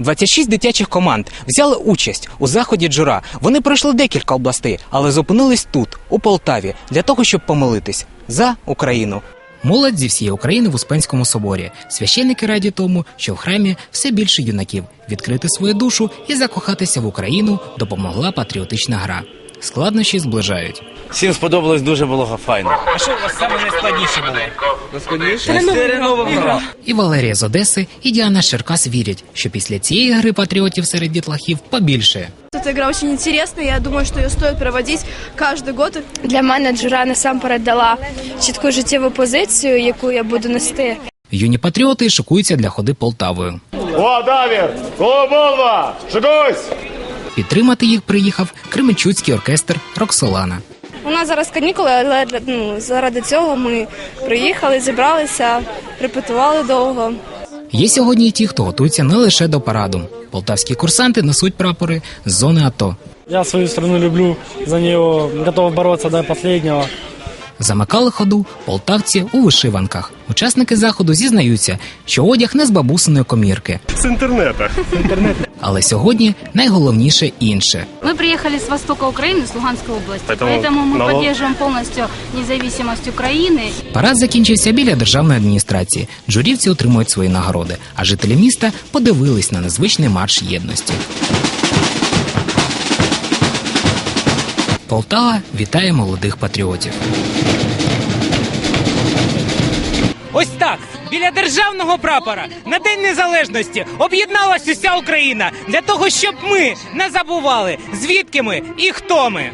26 дитячих команд взяли участь у заході джура. Вони пройшли декілька областей, але зупинились тут, у Полтаві, для того, щоб помолитись за Україну. Молодь зі всієї України в Успенському соборі. Священники раді тому, що в храмі все більше юнаків відкрити свою душу і закохатися в Україну допомогла патріотична гра. Складнощі зближають. Всім сподобалось дуже було файно. А що у вас саме найскладніше було? Гра. І Валерія з Одеси, і Діана з Черкас вірять, що після цієї гри патріотів серед дітлахів побільше. Эта игра очень интересная, я думаю, что ее стоит проводить каждый год. Для мене Джура насамперед дала чітку життєву позицію, яку я буду нести. Юні патріоти шокуються для ходи Полтавою. О, Давір! Колоболва! Шикусь! Підтримати їх приїхав Кременчуцький оркестр Роксолана. Нас зараз канікули, але ну, заради цього ми приїхали, зібралися, репетували довго. Є сьогодні і ті, хто готується не лише до параду. Полтавські курсанти несуть прапори з зони АТО. Я свою страну люблю, за нього готов бороться до последнего. Замикали ходу полтавці у вишиванках. Учасники заходу зізнаються, що одяг не з бабусиної комірки. З інтернету. Але сьогодні найголовніше інше. Мы приехали с востока Украины, с Луганской области, Поэтому поэтому, мы налог- поддерживаем полностью независимость Украины. Парад закінчився біля державної адміністрації. Джурівці отримують свої нагороди, а жителі міста подивились на незвичний марш єдності. Полтава вітає молодих патріотів. Ось так. Біля державного прапора на День Незалежності об'єдналась уся Україна для того, щоб ми не забували, звідки ми і хто ми.